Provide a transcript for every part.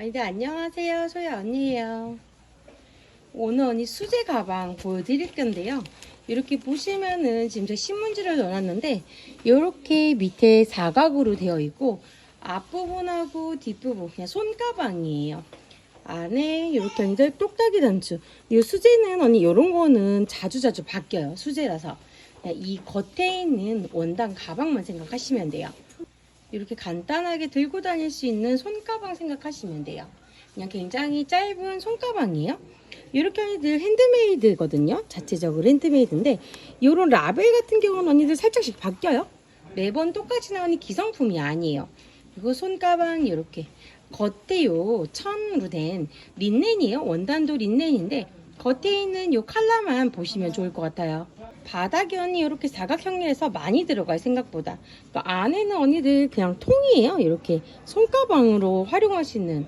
언니들 안녕하세요. 소야 언니예요. 오늘 언니 수제 가방 보여드릴 건데요. 이렇게 보시면은 지금 제가 신문지를 넣어놨는데 이렇게 밑에 사각으로 되어 있고 앞부분하고 뒷부분 그냥 손가방이에요. 안에 이렇게 언니들 똑딱이 단추. 이 수제는 언니 이런 거는 자주자주 바뀌어요. 수제라서. 이 겉에 있는 원단 가방만 생각하시면 돼요. 이렇게 간단하게 들고 다닐 수 있는 손가방 생각하시면 돼요. 그냥 굉장히 짧은 손가방이에요. 이렇게 언니들 핸드메이드거든요. 자체적으로 핸드메이드인데 이런 라벨 같은 경우는 언니들 살짝씩 바뀌어요. 매번 똑같이 나오는 기성품이 아니에요. 그리고 손가방 이렇게 겉에요 천으로 된 린넨이에요. 원단도 린넨인데 겉에 있는 요 컬러만 보시면 좋을 것 같아요. 바닥이 언니 이렇게 사각형이라서 많이 들어가요 생각보다. 그 안에는 언니들 그냥 통이에요. 이렇게 손가방으로 있는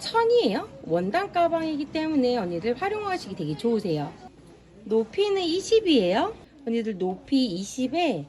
천이에요. 원단 가방이기 때문에 언니들 활용하시기 되게 좋으세요. 높이는 20이에요. 언니들 높이 20에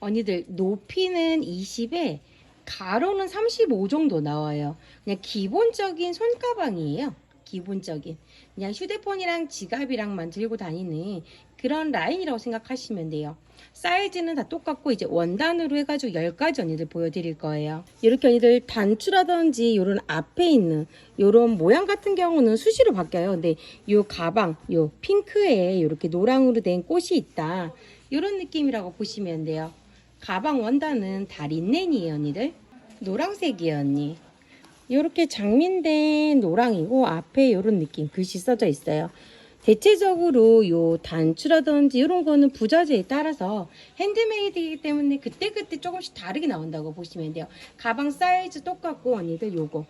언니들 높이는 20에 가로는 35 정도 나와요. 그냥 기본적인 손가방이에요. 기본적인. 그냥 휴대폰이랑 지갑이랑만 들고 다니는 그런 라인이라고 생각하시면 돼요. 사이즈는 다 똑같고 이제 원단으로 해가지고 10가지 언니들 보여드릴 거예요. 이렇게 언니들 단추라든지 이런 앞에 있는 이런 모양 같은 경우는 수시로 바뀌어요. 근데 이 가방, 이 핑크에 이렇게 노랑으로 된 꽃이 있다. 이런 느낌이라고 보시면 돼요. 가방 원단은 다 린넨이에요, 언니들. 노랑색이에요, 언니. 이렇게 장민된 노랑이고 앞에 이런 느낌 글씨 써져 있어요. 대체적으로 요 단추라든지 이런 거는 부자재에 따라서 핸드메이드이기 때문에 그때그때 조금씩 다르게 나온다고 보시면 돼요. 가방 사이즈 똑같고 언니들 요거.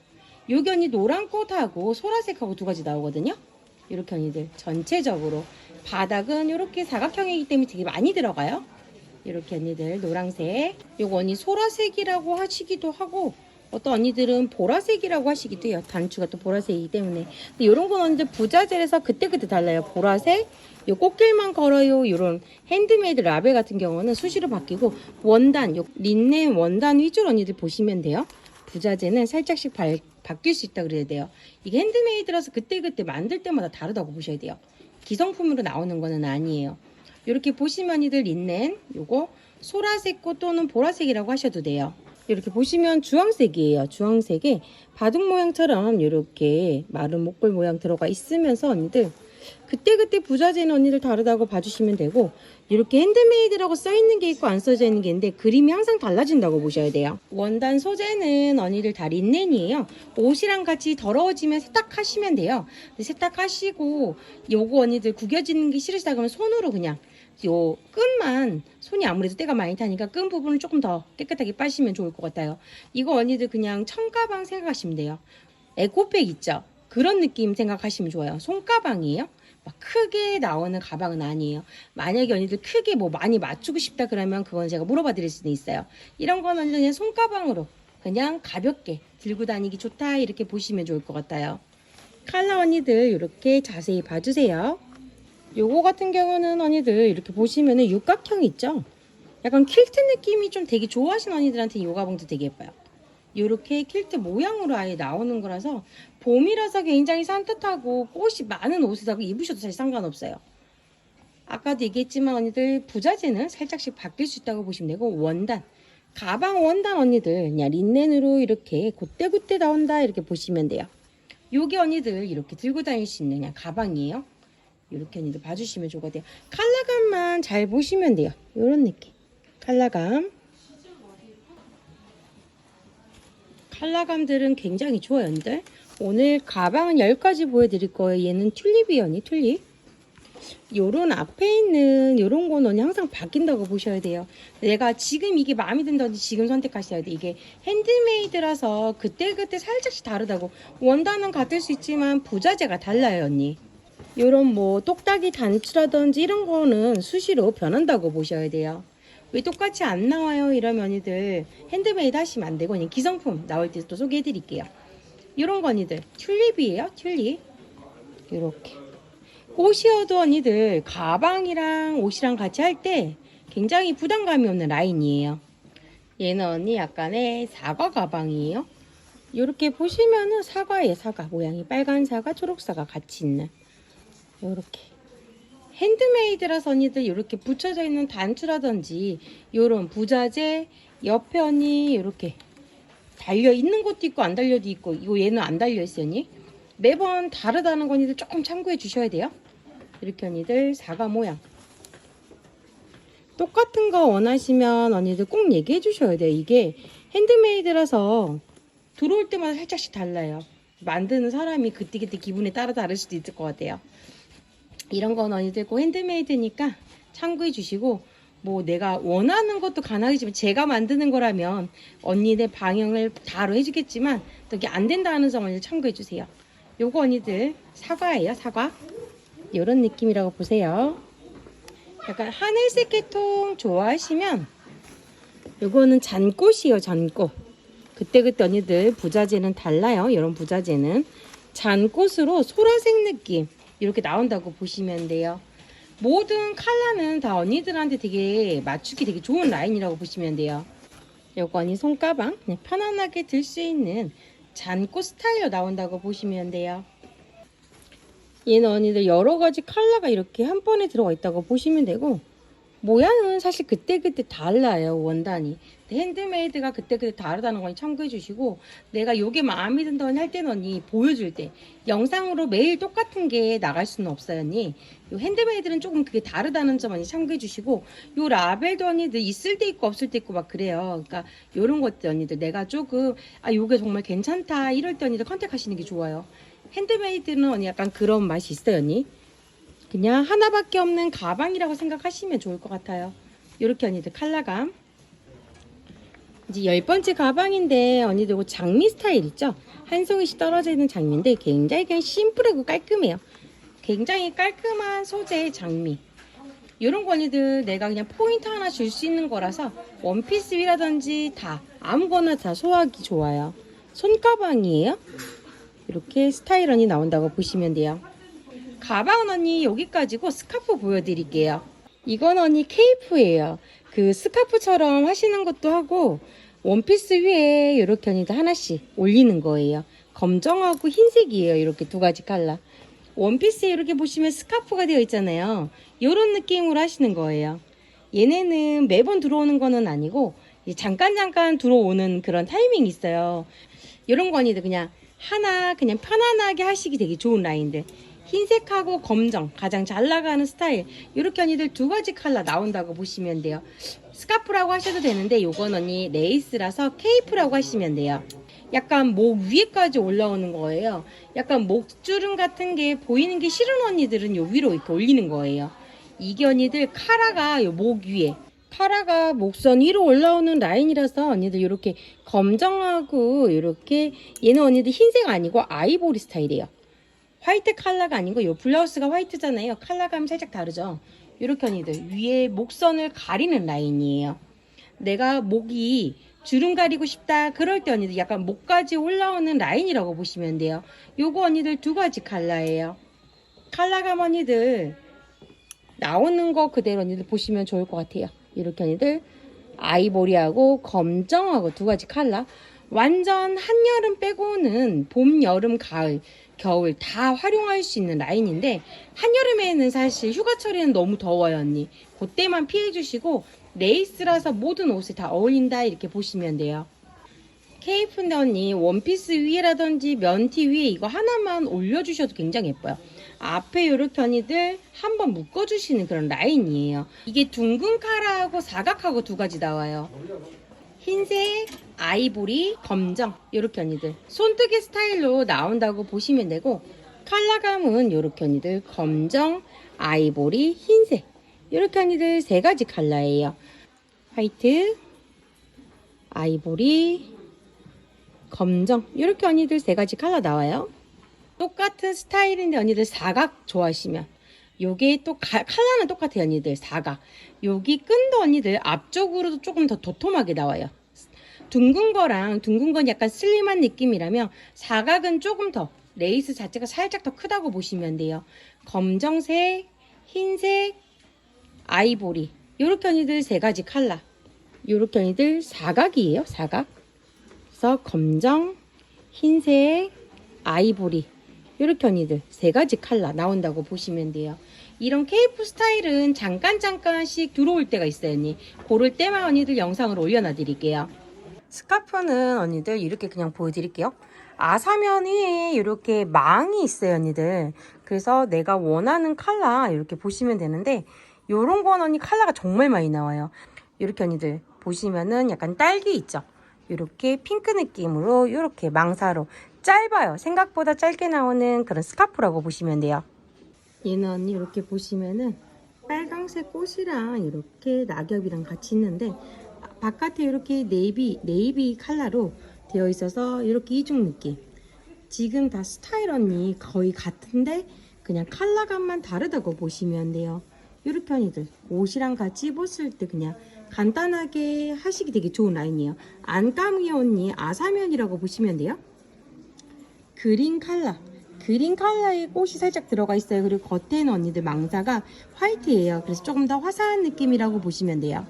요게 언니 노란 꽃하고 소라색하고 두 가지 나오거든요. 이렇게 언니들 전체적으로 바닥은 이렇게 사각형이기 때문에 되게 많이 들어가요. 이렇게 언니들 노란색. 요거 언니 소라색이라고 하시기도 하고 어떤 언니들은 보라색이라고 하시기도 해요. 단추가 또 보라색이기 때문에. 근데 이런 건 언니들 부자재라서 그때그때 달라요. 보라색, 요 꽃길만 걸어요. 요런 핸드메이드 라벨 같은 경우는 수시로 바뀌고 원단, 요 린넨 원단 위주로 언니들 보시면 돼요. 부자재는 살짝씩 발- 바뀔 수 있다 그래야 돼요. 이게 핸드메이드라서 그때그때 만들 때마다 다르다고 보셔야 돼요. 기성품으로 나오는 거는 아니에요. 이렇게 보시면 이들 린넨 요거 소라색 꽃 또는 보라색이라고 하셔도 돼요. 이렇게 보시면 주황색이에요. 주황색에 바둑 모양처럼 이렇게 마른 목골 모양 들어가 있으면서 언니들 그때그때 부자재는 언니들 다르다고 봐주시면 되고 이렇게 핸드메이드라고 써있는 게 있고 안 써져 있는 게 있는데 그림이 항상 달라진다고 보셔야 돼요. 원단 소재는 언니들 다 린넨이에요. 옷이랑 같이 더러워지면 세탁하시면 돼요. 세탁하시고 요거 언니들 구겨지는 게 싫으시다 그러면 손으로 그냥 요 끈만 손이 아무래도 때가 많이 타니까 끈 부분을 조금 더 깨끗하게 빠시면 좋을 것 같아요. 이거 언니들 그냥 청가방 생각하시면 돼요. 에코백 있죠? 그런 느낌 생각하시면 좋아요. 손가방이에요. 막 크게 나오는 가방은 아니에요. 만약에 언니들 크게 뭐 많이 맞추고 싶다 그러면 그건 제가 물어봐 드릴 수도 있어요. 이런 건 언니 그냥 손가방으로 그냥 가볍게 들고 다니기 좋다 이렇게 보시면 좋을 것 같아요. 칼라 언니들 이렇게 자세히 봐주세요. 요거 같은 경우는 언니들 이렇게 보시면은 육각형 있죠? 약간 퀼트 느낌이 좀 되게 좋아하시는 언니들한테 이 가방도 되게 예뻐요. 요렇게 퀼트 모양으로 아예 나오는 거라서 봄이라서 굉장히 산뜻하고 꽃이 많은 옷에다가 입으셔도 사실 상관없어요. 아까도 얘기했지만 언니들 부자재는 살짝씩 바뀔 수 있다고 보시면 되고 원단 가방 원단 언니들 그냥 린넨으로 이렇게 곧대곧대 나온다 이렇게 보시면 돼요. 요게 언니들 이렇게 들고 다닐 수 있는 그냥 가방이에요. 이렇게 언니들 봐주시면 좋거든요. 컬러감만 잘 보시면 돼요. 이런 느낌. 컬러감. 컬러감들은 굉장히 좋아요, 언니들. 오늘 가방은 10가지 보여드릴 거예요. 얘는 언니, 튤립. 요런 앞에 있는 요런 거는 항상 바뀐다고 보셔야 돼요. 내가 지금 이게 마음에 든다든지 지금 선택하셔야 돼. 이게 핸드메이드라서 그때그때 살짝씩 다르다고. 원단은 같을 수 있지만 부자재가 달라요, 언니. 요런 뭐 똑딱이 단추라든지 이런 거는 수시로 변한다고 보셔야 돼요. 왜 똑같이 안 나와요? 이러면 언니들 핸드메이드 하시면 안 되고 그냥 기성품 나올 때 또 소개해 드릴게요. 이런 거 언니들 튤립이에요. 튤립. 이렇게. 꽃이어도 언니들 가방이랑 옷이랑 같이 할 때 굉장히 부담감이 없는 라인이에요. 얘는 언니 약간의 사과 가방이에요. 이렇게 보시면은 사과예요, 사과. 모양이 빨간 사과, 초록 사과 같이 있는. 요렇게. 핸드메이드라서 언니들 이렇게 붙여져 있는 단추라든지 요런 부자재 옆에 언니 이렇게 달려 있는 것도 있고 안 달려도 있고 이거 얘는 안 달려 언니? 매번 다르다는 거 언니들 조금 참고해 주셔야 돼요. 이렇게 언니들 사과 모양. 똑같은 거 원하시면 언니들 꼭 얘기해 주셔야 돼요. 이게 핸드메이드라서 들어올 때마다 살짝씩 달라요. 만드는 사람이 그때그때 기분에 따라 다를 수도 있을 것 같아요 이런 건 언니들 꼭 핸드메이드니까 참고해 주시고 뭐 내가 원하는 것도 가능하지만 제가 만드는 거라면 언니들 방향을 다로 해주겠지만 또 이게 안 된다는 점을 참고해 주세요. 요거 언니들 사과예요 사과. 이런 느낌이라고 보세요. 약간 하늘색 계통 좋아하시면 요거는 잔꽃이에요 잔꽃. 그때그때 언니들 부자재는 달라요. 이런 부자재는 잔꽃으로 소라색 느낌 이렇게 나온다고 보시면 돼요. 모든 컬러는 다 언니들한테 되게 맞추기 되게 좋은 라인이라고 보시면 돼요. 언니 손가방 그냥 편안하게 들 수 있는 잔꽃 스타일로 나온다고 보시면 돼요. 얘는 언니들 여러 가지 컬러가 이렇게 한 번에 들어가 있다고 보시면 되고 모양은 사실 그때그때 달라요 원단이 핸드메이드가 그때그때 다르다는 거 참고해 주시고 내가 요게 마음에 든다 할 때는 언니 보여줄 때 영상으로 매일 똑같은 게 나갈 수는 없어요 언니 요 핸드메이드는 조금 그게 다르다는 점 언니 참고해 주시고 요 라벨도 언니들 있을 때 있고 없을 때 있고 막 그래요 그러니까 요런 것들 언니들 내가 조금 아 요게 정말 괜찮다 이럴 때 언니들 컨택하시는 게 좋아요 핸드메이드는 언니 약간 그런 맛이 있어요 언니 그냥 하나밖에 없는 가방이라고 생각하시면 좋을 것 같아요. 이렇게 언니들 컬러감. 이제 열 번째 가방인데 언니들 이거 장미 스타일 있죠? 한 송이씩 떨어져 있는 장미인데 굉장히 그냥 심플하고 깔끔해요. 굉장히 깔끔한 소재의 장미. 이런 거 언니들 내가 그냥 포인트 하나 줄 수 있는 거라서 원피스 위라든지 다 아무거나 다 소화하기 좋아요. 손가방이에요. 이렇게 스타일 언니 나온다고 보시면 돼요. 가방은 언니 여기까지고 스카프 보여드릴게요. 이건 언니 케이프예요. 그 스카프처럼 하시는 것도 하고 원피스 위에 이렇게 언니도 하나씩 올리는 거예요. 검정하고 흰색이에요. 이렇게 두 가지 컬러. 원피스에 이렇게 보시면 스카프가 되어 있잖아요. 이런 느낌으로 하시는 거예요. 얘네는 매번 들어오는 거는 아니고 잠깐 잠깐 들어오는 그런 타이밍이 있어요. 이런 거 언니들 그냥 하나 그냥 편안하게 하시기 되게 좋은 라인들. 흰색하고 검정 가장 잘 나가는 스타일. 이렇게 언니들 두 가지 컬러 나온다고 보시면 돼요. 스카프라고 하셔도 되는데 요건 언니 레이스라서 케이프라고 하시면 돼요. 약간 목 위에까지 올라오는 거예요. 약간 목주름 같은 게 보이는 게 싫은 언니들은 요 위로 이렇게 올리는 거예요. 이게 언니들 카라가 요 목 위에. 카라가 목선 위로 올라오는 라인이라서 언니들 이렇게 검정하고 이렇게 얘는 언니들 흰색 아니고 아이보리 스타일이에요 화이트 컬러가 아니고 요 블라우스가 화이트잖아요. 컬러감이 살짝 다르죠. 이렇게 언니들 위에 목선을 가리는 라인이에요. 내가 목이 주름 가리고 싶다 그럴 때 언니들 약간 목까지 올라오는 라인이라고 보시면 돼요. 요거 언니들 두 가지 컬러예요. 컬러감 언니들 나오는 거 그대로 언니들 보시면 좋을 것 같아요. 이렇게 언니들 아이보리하고 검정하고 두 가지 컬러 완전 한여름 빼고는 봄, 여름, 가을 겨울 다 활용할 수 있는 라인인데 한여름에는 사실 휴가철에는 너무 더워요 언니. 그때만 피해 주시고 레이스라서 모든 옷에 다 어울린다 이렇게 보시면 돼요. 케이프인데 언니 원피스 위에라든지 면티 위에 이거 하나만 올려주셔도 굉장히 예뻐요. 앞에 이렇게 언니들 한번 묶어주시는 그런 라인이에요. 이게 둥근 카라하고 사각하고 두 가지 나와요 흰색, 아이보리, 검정 이렇게 언니들. 손뜨개 스타일로 나온다고 보시면 되고 컬러감은 이렇게 언니들 검정, 아이보리, 흰색. 이렇게 언니들 세 가지 컬러예요. 화이트, 아이보리, 검정. 이렇게 언니들 세 가지 컬러 나와요. 똑같은 스타일인데 언니들 사각 좋아하시면. 요게 또 가- 컬러는 똑같아요 언니들 사각. 여기 끈도 언니들 앞쪽으로도 조금 더 도톰하게 나와요 둥근 거랑 둥근 건 약간 슬림한 느낌이라면 사각은 조금 더 레이스 자체가 살짝 더 크다고 보시면 돼요 검정색 흰색 아이보리 요렇게 언니들 세 가지 컬러 요렇게 언니들 사각이에요 사각 그래서 검정 흰색, 아이보리 이렇게 언니들 세 가지 컬러 나온다고 보시면 돼요. 이런 케이프 스타일은 잠깐 잠깐씩 들어올 때가 있어요, 언니. 고를 때만 언니들 영상을 올려놔 드릴게요. 스카프는 언니들 이렇게 그냥 보여드릴게요. 아사면 위에 이렇게 망이 있어요, 언니들. 그래서 내가 원하는 컬러 이렇게 보시면 되는데 요런 건 언니 컬러가 정말 많이 나와요. 이렇게 언니들 보시면은 약간 딸기 있죠? 이렇게 핑크 느낌으로 이렇게 망사로 짧아요. 생각보다 짧게 나오는 그런 스카프라고 보시면 돼요. 얘는 언니 이렇게 보시면은 빨강색 꽃이랑 이렇게 낙엽이랑 같이 있는데 바깥에 이렇게 네이비 네이비 컬러로 되어 있어서 이렇게 이중 느낌. 지금 다 스타일 언니 거의 같은데 그냥 컬러감만 다르다고 보시면 돼요. 이렇게 언니들 옷이랑 같이 입었을 때 그냥 간단하게 하시기 되게 좋은 라인이에요. 안감이 언니 아사면이라고 보시면 돼요. 그린 컬러. 그린 컬러의 꽃이 살짝 들어가 있어요. 그리고 겉에는 언니들 망사가 화이트예요. 그래서 조금 더 화사한 느낌이라고 보시면 돼요.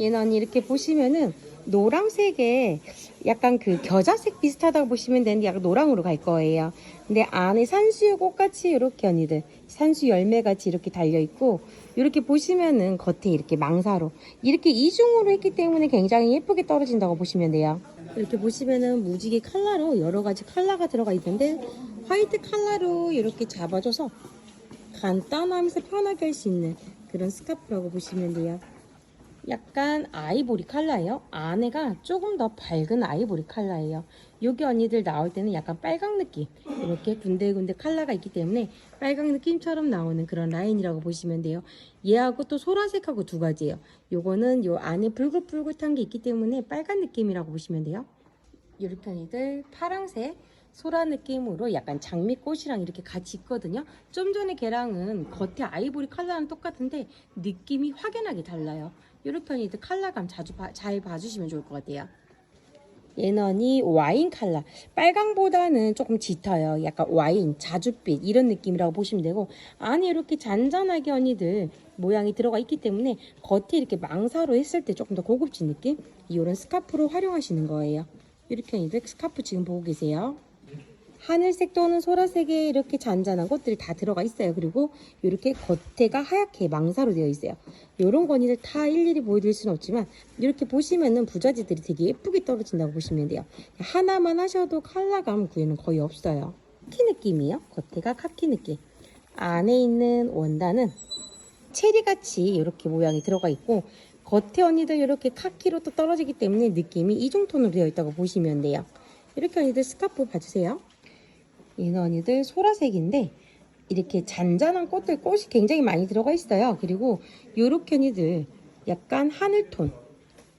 얘는 이렇게 보시면은 노란색에 약간 그 겨자색 비슷하다고 보시면 되는데 약간 노랑으로 갈 거예요. 근데 안에 산수유 꽃같이 이렇게 언니들 산수 열매같이 이렇게 달려있고 이렇게 보시면은 겉에 이렇게 망사로 이렇게 이중으로 했기 때문에 굉장히 예쁘게 떨어진다고 보시면 돼요. 이렇게 보시면은 무지개 컬러로 여러 가지 컬러가 들어가 있는데 화이트 컬러로 이렇게 잡아줘서 간단하면서 편하게 할 수 있는 그런 스카프라고 보시면 돼요. 약간 아이보리 컬러예요. 안에가 조금 더 밝은 아이보리 컬러예요. 여기 언니들 나올 때는 약간 빨강 느낌 이렇게 군데군데 컬러가 있기 때문에 빨강 느낌처럼 나오는 그런 라인이라고 보시면 돼요. 얘하고 또 소라색하고 두 가지예요. 요거는 요 안에 붉긋붉긋한 게 있기 때문에 빨간 느낌이라고 보시면 돼요. 이렇게 언니들 파랑색 소라 느낌으로 약간 장미꽃이랑 이렇게 같이 있거든요. 좀 전에 걔랑은 겉에 아이보리 컬러는 똑같은데 느낌이 확연하게 달라요. 이렇게 언니들 컬러감 자주 봐- 잘 봐주시면 좋을 것 같아요. 언니 와인 컬러 빨강보다는 조금 짙어요. 약간 와인 자줏빛 이런 느낌이라고 보시면 되고 안에 이렇게 잔잔하게 언니들 모양이 들어가 있기 때문에 겉에 이렇게 망사로 했을 때 조금 더 고급진 느낌? 이런 스카프로 활용하시는 거예요. 이렇게 언니들 스카프 지금 보고 계세요 하늘색 또는 소라색에 이렇게 잔잔한 것들이 다 들어가 있어요. 그리고 이렇게 겉에가 하얗게 망사로 되어 있어요. 이런 건이들 다 일일이 보여드릴 수는 없지만 이렇게 보시면은 부자지들이 되게 예쁘게 떨어진다고 보시면 돼요. 하나만 하셔도 컬러감 구애는 거의 없어요. 카키 느낌이에요. 겉에가 카키 느낌. 안에 있는 원단은 체리같이 이렇게 모양이 들어가 있고 겉에 언니들 이렇게 카키로 또 떨어지기 때문에 느낌이 이중 톤으로 되어 있다고 보시면 돼요. 이렇게 언니들 스카프 봐주세요. 언니들 소라색인데 이렇게 잔잔한 꽃들 꽃이 굉장히 많이 들어가 있어요. 그리고 요렇게 언니들 약간 하늘톤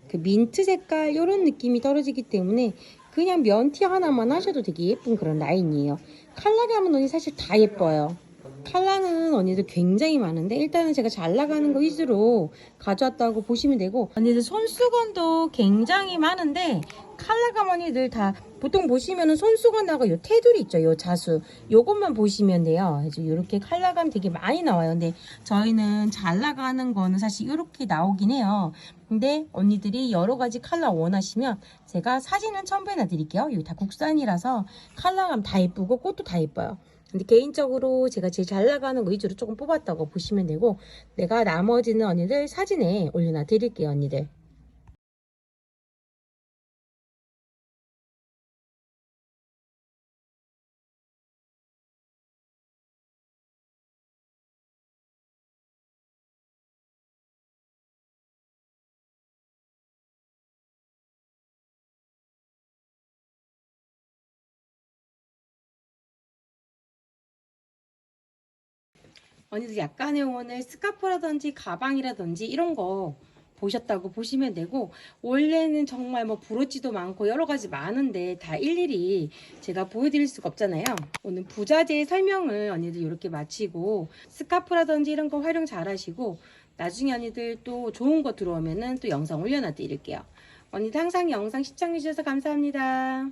그 민트 색깔 이런 느낌이 떨어지기 때문에 그냥 면티 하나만 하셔도 되게 예쁜 그런 라인이에요. 컬러감은 언니 사실 다 예뻐요. 컬러는 언니들 굉장히 많은데 일단은 제가 잘 나가는 거 위주로 가져왔다고 보시면 되고 언니들 손수건도 굉장히 많은데 컬러감 언니들 다 보통 보시면은 손수건하고 요 테두리 있죠? 요 자수. 요것만 보시면 돼요. 그래서 요렇게 컬러감 되게 많이 나와요. 근데 저희는 잘 나가는 거는 사실 이렇게 나오긴 해요. 근데 언니들이 여러 가지 컬러 원하시면 제가 사진은 첨부해 놔 드릴게요. 이거 다 국산이라서 컬러감 다 예쁘고 꽃도 다 예뻐요 근데 개인적으로 제가 제일 잘 나가는 거 위주로 조금 뽑았다고 보시면 되고 내가 나머지는 언니들 사진에 올려놔 드릴게요 언니들 언니들 약간의 오늘 스카프라든지 가방이라든지 이런 거 보셨다고 보시면 되고 원래는 정말 뭐 브로치도 많고 여러 가지 많은데 다 일일이 제가 보여드릴 수가 없잖아요. 오늘 부자재 설명을 언니들 이렇게 마치고 스카프라든지 이런 거 활용 잘 하시고 나중에 언니들 또 좋은 거 들어오면은 또 영상 올려놔 드릴게요. 언니들 항상 영상 시청해 주셔서 감사합니다